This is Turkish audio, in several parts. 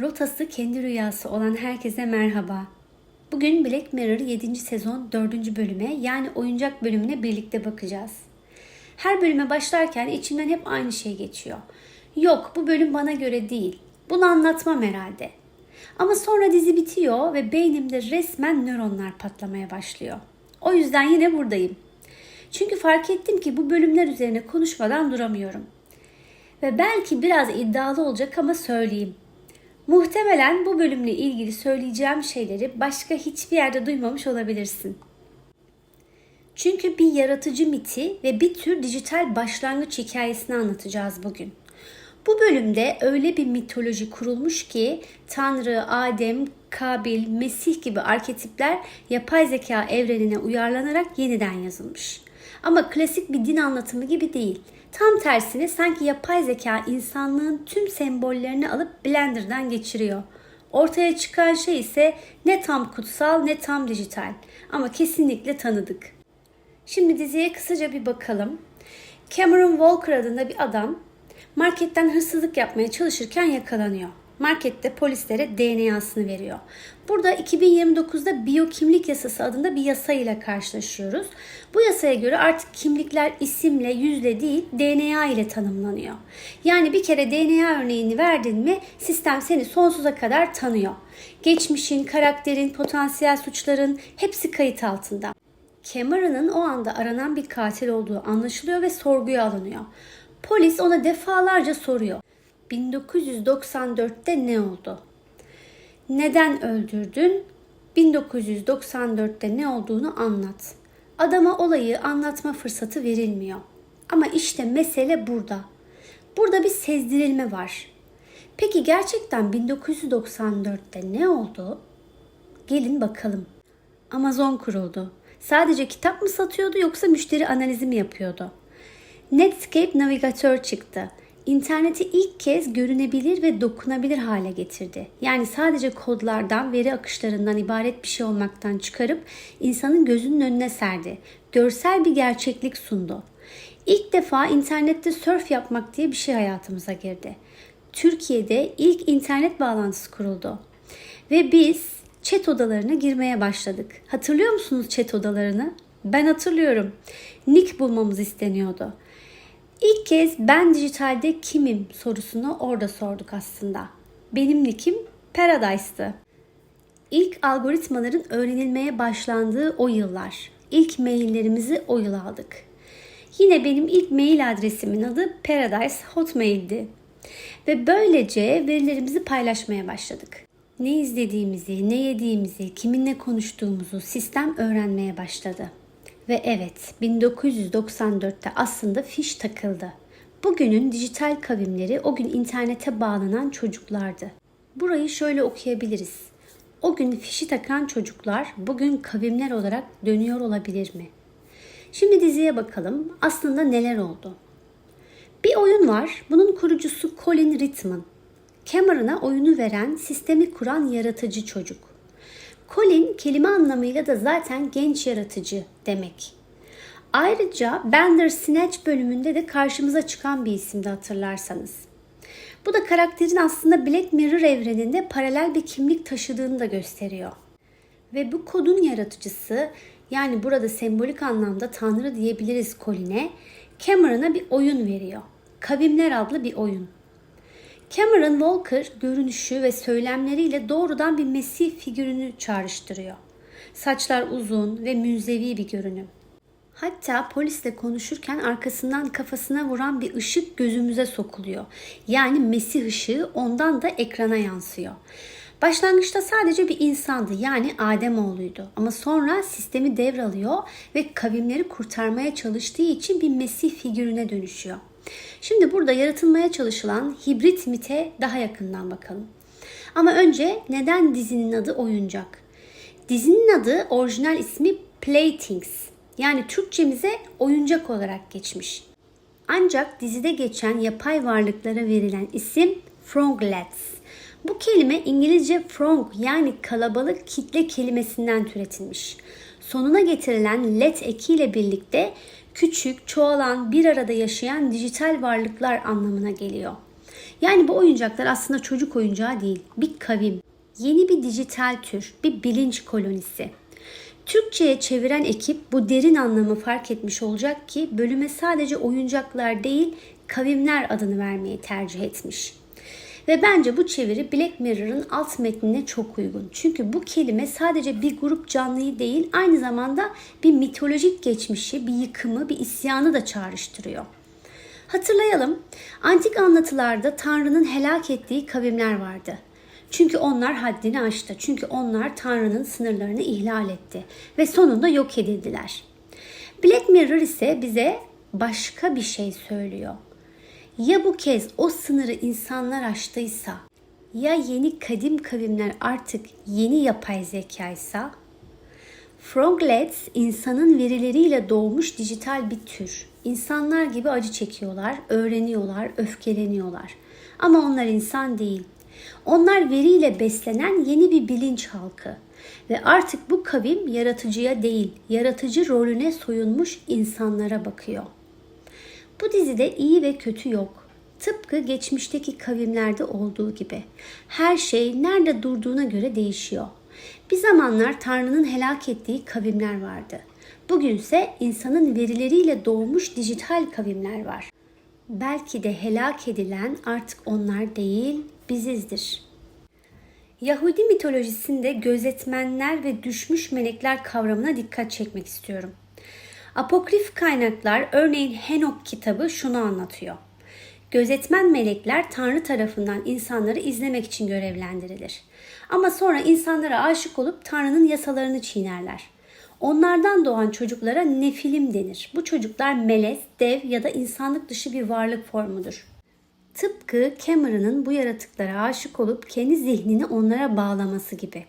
Rotası kendi rüyası olan herkese merhaba. Bugün Black Mirror 7. sezon 4. bölüme yani oyuncak bölümüne birlikte bakacağız. Her bölüme başlarken içimden hep aynı şey geçiyor. Yok bu bölüm bana göre değil. Bunu anlatmam herhalde. Ama sonra dizi bitiyor ve beynimde resmen nöronlar patlamaya başlıyor. O yüzden yine buradayım. Çünkü fark ettim ki bu bölümler üzerine konuşmadan duramıyorum. Ve belki biraz iddialı olacak ama söyleyeyim. Muhtemelen bu bölümle ilgili söyleyeceğim şeyleri başka hiçbir yerde duymamış olabilirsin. Çünkü bir yaratıcı miti ve bir tür dijital başlangıç hikayesini anlatacağız bugün. Bu bölümde öyle bir mitoloji kurulmuş ki Tanrı, Adem, Kabil, Mesih gibi arketipler yapay zeka evrenine uyarlanarak yeniden yazılmış. Ama klasik bir din anlatımı gibi değil. Tam tersine sanki yapay zeka insanlığın tüm sembollerini alıp blenderdan geçiriyor. Ortaya çıkan şey ise ne tam kutsal ne tam dijital ama kesinlikle tanıdık. Şimdi diziye kısaca bir bakalım. Cameron Walker adında bir adam marketten hırsızlık yapmaya çalışırken yakalanıyor. Markette polislere DNA'sını veriyor. Burada 2029'da biyokimlik yasası adında bir yasa ile karşılaşıyoruz. Bu yasaya göre artık kimlikler isimle, yüzle değil DNA ile tanımlanıyor. Yani bir kere DNA örneğini verdin mi sistem seni sonsuza kadar tanıyor. Geçmişin, karakterin, potansiyel suçların hepsi kayıt altında. Cameron'ın o anda aranan bir katil olduğu anlaşılıyor ve sorguya alınıyor. Polis ona defalarca soruyor. 1994'te ne oldu? Neden öldürdün? 1994'te ne olduğunu anlat. Adama olayı anlatma fırsatı verilmiyor. Ama işte mesele burada. Burada bir sezdirilme var. Peki gerçekten 1994'te ne oldu? Gelin bakalım. Amazon kuruldu. Sadece kitap mı satıyordu yoksa müşteri analizi mi yapıyordu? Netscape navigatör çıktı. İnterneti ilk kez görünebilir ve dokunabilir hale getirdi. Yani sadece kodlardan, veri akışlarından ibaret bir şey olmaktan çıkarıp insanın gözünün önüne serdi. Görsel bir gerçeklik sundu. İlk defa internette surf yapmak diye bir şey hayatımıza girdi. Türkiye'de ilk internet bağlantısı kuruldu. Ve biz chat odalarına girmeye başladık. Hatırlıyor musunuz chat odalarını? Ben hatırlıyorum. Nick bulmamız isteniyordu. İlk kez ben dijitalde kimim sorusunu orada sorduk aslında. Benim nickim Paradise'tı. İlk algoritmaların öğrenilmeye başlandığı o yıllar. İlk maillerimizi o yıl aldık. Yine benim ilk mail adresimin adı Paradise Hotmail'di. Ve böylece verilerimizi paylaşmaya başladık. Ne izlediğimizi, ne yediğimizi, kiminle konuştuğumuzu sistem öğrenmeye başladı. Ve evet 1994'te aslında fiş takıldı. Bugünün dijital kavimleri o gün internete bağlanan çocuklardı. Burayı şöyle okuyabiliriz. O gün fişi takan çocuklar bugün kavimler olarak dönüyor olabilir mi? Şimdi diziye bakalım. Aslında neler oldu? Bir oyun var. Bunun kurucusu Colin Ritman. Cameron'a oyunu veren, sistemi kuran yaratıcı çocuk. Colin kelime anlamıyla da zaten genç yaratıcı demek. Ayrıca Bandersnatch bölümünde de karşımıza çıkan bir isimdi hatırlarsanız. Bu da karakterin aslında Black Mirror evreninde paralel bir kimlik taşıdığını da gösteriyor. Ve bu kodun yaratıcısı yani burada sembolik anlamda Tanrı diyebiliriz Colin'e Cameron'a bir oyun veriyor. Kavimler adlı bir oyun. Cameron Walker görünüşü ve söylemleriyle doğrudan bir Mesih figürünü çağrıştırıyor. Saçlar uzun ve münzevi bir görünüm. Hatta polisle konuşurken arkasından kafasına vuran bir ışık gözümüze sokuluyor. Yani Mesih ışığı ondan da ekrana yansıyor. Başlangıçta sadece bir insandı yani Adem oğluydu ama sonra sistemi devralıyor ve kavimleri kurtarmaya çalıştığı için bir Mesih figürüne dönüşüyor. Şimdi burada yaratılmaya çalışılan hibrit mite daha yakından bakalım. Ama önce neden dizinin adı oyuncak? Dizinin adı orijinal ismi Playthings. Yani Türkçemize oyuncak olarak geçmiş. Ancak dizide geçen yapay varlıklara verilen isim Froglets. Bu kelime İngilizce frog yani kalabalık kitle kelimesinden türetilmiş. Sonuna getirilen let ekiyle birlikte küçük, çoğalan, bir arada yaşayan dijital varlıklar anlamına geliyor. Yani bu oyuncaklar aslında çocuk oyuncağı değil, bir kavim, yeni bir dijital tür, bir bilinç kolonisi. Türkçe'ye çeviren ekip bu derin anlamı fark etmiş olacak ki bölüme sadece oyuncaklar değil, kavimler adını vermeyi tercih etmiş. Ve bence bu çeviri Black Mirror'ın alt metnine çok uygun. Çünkü bu kelime sadece bir grup canlıyı değil, aynı zamanda bir mitolojik geçmişi, bir yıkımı, bir isyanı da çağrıştırıyor. Hatırlayalım, antik anlatılarda Tanrı'nın helak ettiği kavimler vardı. Çünkü onlar haddini aştı. Çünkü onlar Tanrı'nın sınırlarını ihlal etti ve sonunda yok edildiler. Black Mirror ise bize başka bir şey söylüyor. Ya bu kez o sınırı insanlar aştıysa, ya yeni kadim kavimler artık yeni yapay zekaysa, Froglets insanın verileriyle doğmuş dijital bir tür. İnsanlar gibi acı çekiyorlar, öğreniyorlar, öfkeleniyorlar. Ama onlar insan değil. Onlar veriyle beslenen yeni bir bilinç halkı. Ve artık bu kavim yaratıcıya değil, yaratıcı rolüne soyunmuş insanlara bakıyor. Bu dizide iyi ve kötü yok. Tıpkı geçmişteki kavimlerde olduğu gibi. Her şey nerede durduğuna göre değişiyor. Bir zamanlar Tanrı'nın helak ettiği kavimler vardı. Bugünse insanın verileriyle doğmuş dijital kavimler var. Belki de helak edilen artık onlar değil, bizizdir. Yahudi mitolojisinde gözetmenler ve düşmüş melekler kavramına dikkat çekmek istiyorum. Apokrif kaynaklar örneğin Henok kitabı şunu anlatıyor. Gözetmen melekler Tanrı tarafından insanları izlemek için görevlendirilir. Ama sonra insanlara aşık olup Tanrı'nın yasalarını çiğnerler. Onlardan doğan çocuklara nefilim denir. Bu çocuklar melez, dev ya da insanlık dışı bir varlık formudur. Tıpkı Cameron'ın bu yaratıklara aşık olup kendi zihnini onlara bağlaması gibi.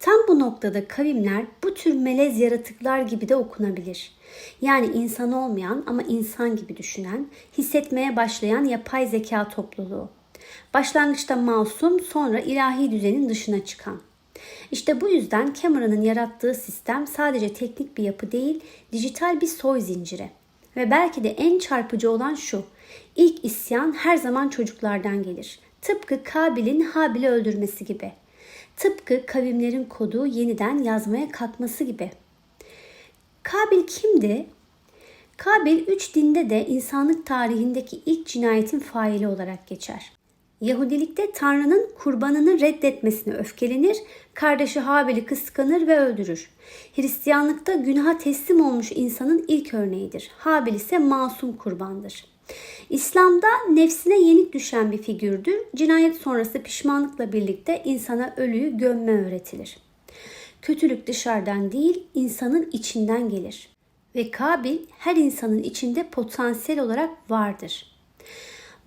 Tam bu noktada kavimler bu tür melez yaratıklar gibi de okunabilir. Yani insan olmayan ama insan gibi düşünen, hissetmeye başlayan yapay zeka topluluğu. Başlangıçta masum, sonra ilahi düzenin dışına çıkan. İşte bu yüzden Cameron'ın yarattığı sistem sadece teknik bir yapı değil, dijital bir soy zinciri. Ve belki de en çarpıcı olan şu. İlk isyan her zaman çocuklardan gelir. Tıpkı Kabil'in Habil'i öldürmesi gibi. Tıpkı kavimlerin kodu yeniden yazmaya kalkması gibi. Kabil kimdi? Kabil üç dinde de insanlık tarihindeki ilk cinayetin faili olarak geçer. Yahudilikte Tanrı'nın kurbanını reddetmesine öfkelenir, kardeşi Habil'i kıskanır ve öldürür. Hristiyanlıkta günaha teslim olmuş insanın ilk örneğidir. Habil ise masum kurbandır. İslam'da nefsine yenik düşen bir figürdür. Cinayet sonrası pişmanlıkla birlikte insana ölüyü gömme öğretilir. Kötülük dışarıdan değil, insanın içinden gelir. Ve Kabil her insanın içinde potansiyel olarak vardır.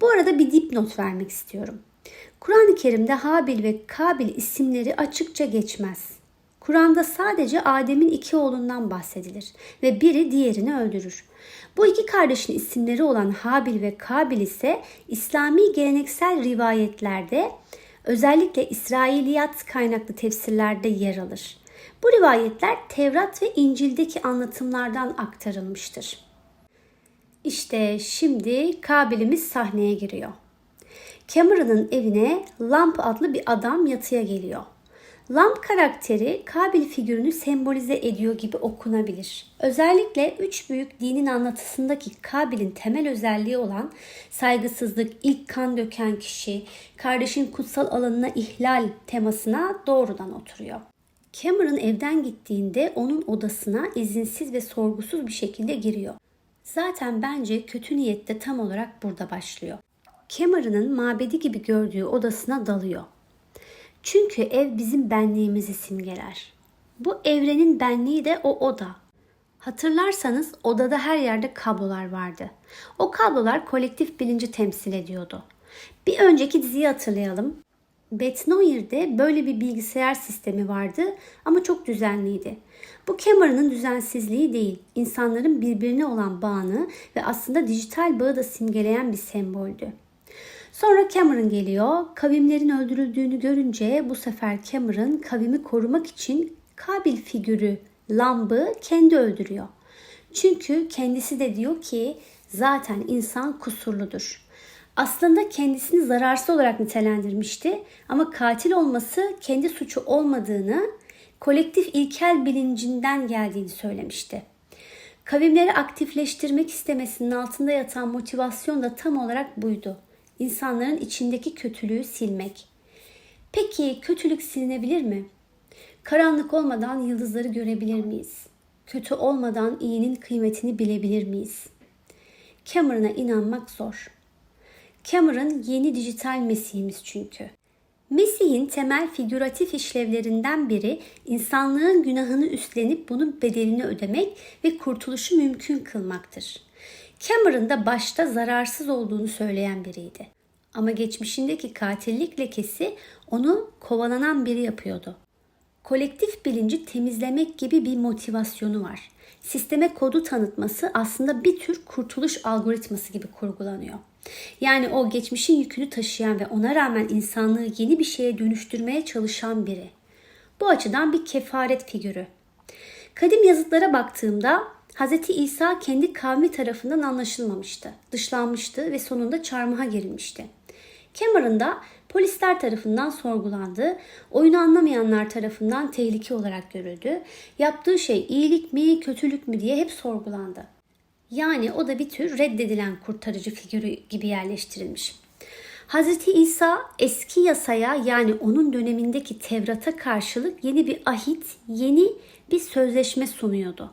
Bu arada bir dipnot vermek istiyorum. Kur'an-ı Kerim'de Habil ve Kabil isimleri açıkça geçmez. Kur'an'da sadece Adem'in iki oğlundan bahsedilir ve biri diğerini öldürür. Bu iki kardeşin isimleri olan Habil ve Kabil ise İslami geleneksel rivayetlerde özellikle İsrailiyat kaynaklı tefsirlerde yer alır. Bu rivayetler Tevrat ve İncil'deki anlatımlardan aktarılmıştır. İşte şimdi Kabil'imiz sahneye giriyor. Cameron'ın evine Lamp adlı bir adam yatıya geliyor. Lamp karakteri Kabil figürünü sembolize ediyor gibi okunabilir. Özellikle üç büyük dinin anlatısındaki Kabil'in temel özelliği olan saygısızlık, ilk kan döken kişi, kardeşin kutsal alanına ihlal temasına doğrudan oturuyor. Cameron evden gittiğinde onun odasına izinsiz ve sorgusuz bir şekilde giriyor. Zaten bence kötü niyette tam olarak burada başlıyor. Cameron'ın mabedi gibi gördüğü odasına dalıyor. Çünkü ev bizim benliğimizi simgeler. Bu evrenin benliği de o oda. Hatırlarsanız odada her yerde kablolar vardı. O kablolar kolektif bilinci temsil ediyordu. Bir önceki diziyi hatırlayalım. Betnoir'de böyle bir bilgisayar sistemi vardı ama çok düzenliydi. Bu Cameron'ın düzensizliği değil, insanların birbirine olan bağını ve aslında dijital bağı da simgeleyen bir semboldü. Sonra Cameron geliyor. Kavimlerin öldürüldüğünü görünce bu sefer Cameron kavimi korumak için Kabil figürü Lamb'ı kendi öldürüyor. Çünkü kendisi de diyor ki zaten insan kusurludur. Aslında kendisini zararsız olarak nitelendirmişti ama katil olması kendi suçu olmadığını, kolektif ilkel bilincinden geldiğini söylemişti. Kavimleri aktifleştirmek istemesinin altında yatan motivasyon da tam olarak buydu. İnsanların içindeki kötülüğü silmek. Peki kötülük silinebilir mi? Karanlık olmadan yıldızları görebilir miyiz? Kötü olmadan iyinin kıymetini bilebilir miyiz? Cameron'a inanmak zor. Cameron yeni dijital Mesih'imiz çünkü. Mesih'in temel figüratif işlevlerinden biri insanlığın günahını üstlenip bunun bedelini ödemek ve kurtuluşu mümkün kılmaktır. Cameron da başta zararsız olduğunu söyleyen biriydi. Ama geçmişindeki katillik lekesi onu kovalanan biri yapıyordu. Kolektif bilinci temizlemek gibi bir motivasyonu var. Sisteme kodu tanıtması aslında bir tür kurtuluş algoritması gibi kurgulanıyor. Yani o geçmişin yükünü taşıyan ve ona rağmen insanlığı yeni bir şeye dönüştürmeye çalışan biri. Bu açıdan bir kefaret figürü. Kadim yazıtlara baktığımda Hz. İsa kendi kavmi tarafından anlaşılmamıştı, dışlanmıştı ve sonunda çarmıha gerilmişti. Cameron da polisler tarafından sorgulandı, oyunu anlamayanlar tarafından tehlike olarak görüldü, yaptığı şey iyilik mi kötülük mü diye hep sorgulandı. Yani o da bir tür reddedilen kurtarıcı figürü gibi yerleştirilmiş. Hz. İsa eski yasaya yani onun dönemindeki Tevrat'a karşılık yeni bir ahit, yeni bir sözleşme sunuyordu.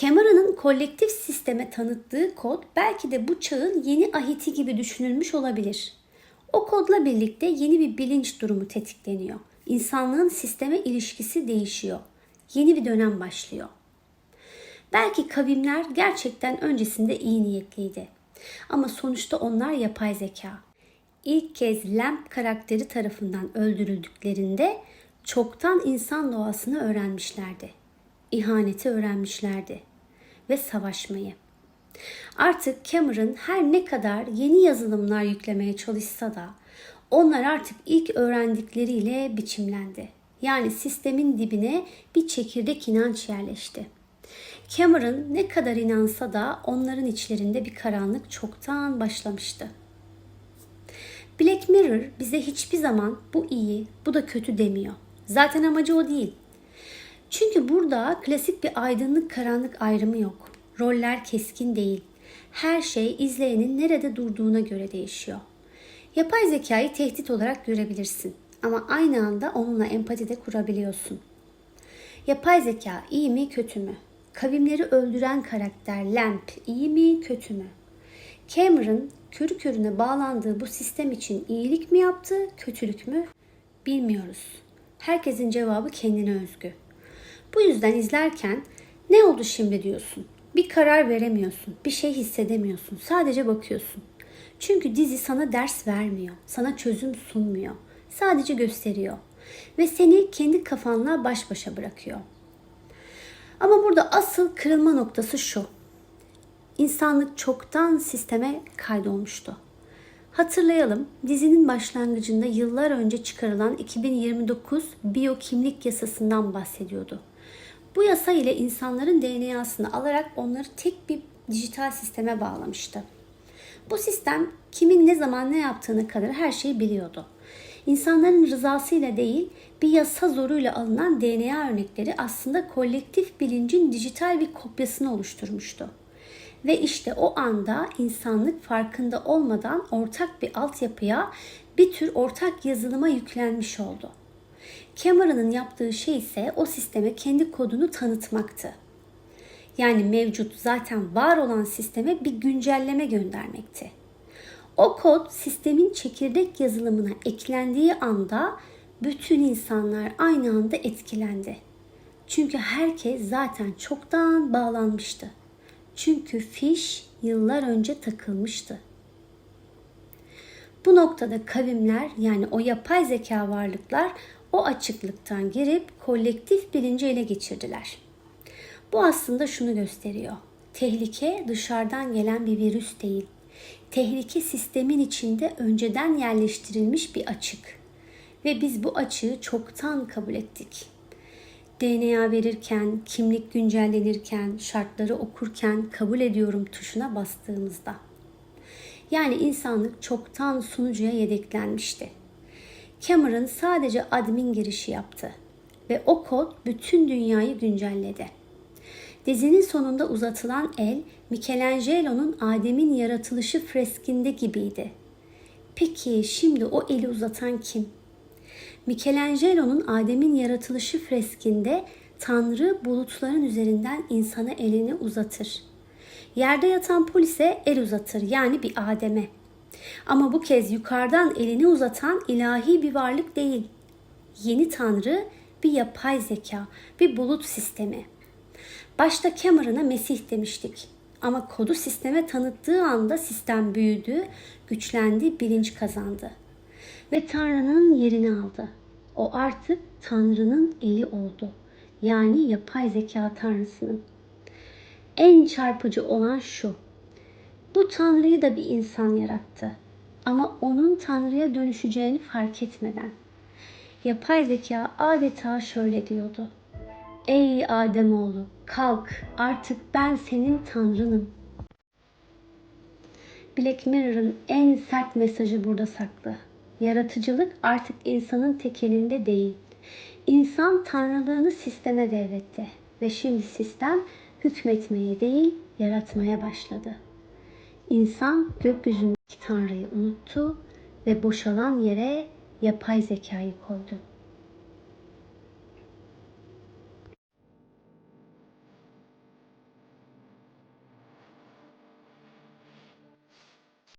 Cameron'ın kolektif sisteme tanıttığı kod belki de bu çağın yeni ahiti gibi düşünülmüş olabilir. O kodla birlikte yeni bir bilinç durumu tetikleniyor. İnsanlığın sisteme ilişkisi değişiyor. Yeni bir dönem başlıyor. Belki kavimler gerçekten öncesinde iyi niyetliydi. Ama sonuçta onlar yapay zeka. İlk kez Lamp karakteri tarafından öldürüldüklerinde çoktan insan doğasını öğrenmişlerdi. İhaneti öğrenmişlerdi ve savaşmayı. Artık Cameron her ne kadar yeni yazılımlar yüklemeye çalışsa da onlar artık ilk öğrendikleriyle biçimlendi. Yani sistemin dibine bir çekirdek inanç yerleşti. Cameron ne kadar inansa da onların içlerinde bir karanlık çoktan başlamıştı. Black Mirror bize hiçbir zaman bu iyi, bu da kötü demiyor. Zaten amacı o değil. Çünkü burada klasik bir aydınlık karanlık ayrımı yok. Roller keskin değil. Her şey izleyenin nerede durduğuna göre değişiyor. Yapay zekayı tehdit olarak görebilirsin ama aynı anda onunla empati de kurabiliyorsun. Yapay zeka iyi mi kötü mü? Kavimleri öldüren karakter Lamp iyi mi kötü mü? Cameron körü körüne bağlandığı bu sistem için iyilik mi yaptı, kötülük mü? Bilmiyoruz. Herkesin cevabı kendine özgü. Bu yüzden izlerken ne oldu şimdi diyorsun. Bir karar veremiyorsun, bir şey hissedemiyorsun. Sadece bakıyorsun. Çünkü dizi sana ders vermiyor, sana çözüm sunmuyor. Sadece gösteriyor ve seni kendi kafanla baş başa bırakıyor. Ama burada asıl kırılma noktası şu. İnsanlık çoktan sisteme kaydolmuştu. Hatırlayalım, dizinin başlangıcında yıllar önce çıkarılan 2029 biyokimlik yasasından bahsediyordu. Bu yasa ile insanların DNA'sını alarak onları tek bir dijital sisteme bağlamıştı. Bu sistem kimin ne zaman ne yaptığını kadar her şeyi biliyordu. İnsanların rızasıyla değil, bir yasa zoruyla alınan DNA örnekleri aslında kolektif bilincin dijital bir kopyasını oluşturmuştu. Ve işte o anda insanlık farkında olmadan ortak bir altyapıya, bir tür ortak yazılıma yüklenmiş oldu. Cameron'ın yaptığı şey ise o sisteme kendi kodunu tanıtmaktı. Yani mevcut zaten var olan sisteme bir güncelleme göndermekti. O kod sistemin çekirdek yazılımına eklendiği anda bütün insanlar aynı anda etkilendi. Çünkü herkes zaten çoktan bağlanmıştı. Çünkü fiş yıllar önce takılmıştı. Bu noktada kavimler yani o yapay zeka varlıklar o açıklıktan girip kolektif bilinci ele geçirdiler. Bu aslında şunu gösteriyor. Tehlike dışarıdan gelen bir virüs değil. Tehlike sistemin içinde önceden yerleştirilmiş bir açık. Ve biz bu açığı çoktan kabul ettik. DNA verirken, kimlik güncellenirken, şartları okurken kabul ediyorum tuşuna bastığımızda. Yani insanlık çoktan sunucuya yedeklenmişti. Cameron sadece admin girişi yaptı ve o kod bütün dünyayı güncelledi. Dizinin sonunda uzatılan el Michelangelo'nun Adem'in yaratılışı freskinde gibiydi. Peki şimdi o eli uzatan kim? Michelangelo'nun Adem'in yaratılışı freskinde Tanrı bulutların üzerinden insana elini uzatır. Yerde yatan polise el uzatır yani bir Adem'e. Ama bu kez yukarıdan elini uzatan ilahi bir varlık değil. Yeni Tanrı bir yapay zeka, bir bulut sistemi. Başta Cameron'a Mesih demiştik. Ama kodu sisteme tanıttığı anda sistem büyüdü, güçlendi, bilinç kazandı. Ve Tanrı'nın yerini aldı. O artık Tanrı'nın eli oldu. Yani yapay zeka Tanrısının. En çarpıcı olan şu. Bu Tanrı'yı da bir insan yarattı. Ama onun Tanrı'ya dönüşeceğini fark etmeden. Yapay zeka adeta şöyle diyordu. Ey Ademoğlu kalk artık ben senin Tanrınım. Black Mirror'ın en sert mesajı burada saklı. Yaratıcılık artık insanın tekelinde değil. İnsan tanrılığını sisteme devretti ve şimdi sistem hükmetmeye değil yaratmaya başladı. İnsan gökyüzündeki tanrıyı unuttu ve boşalan yere yapay zekayı koydu.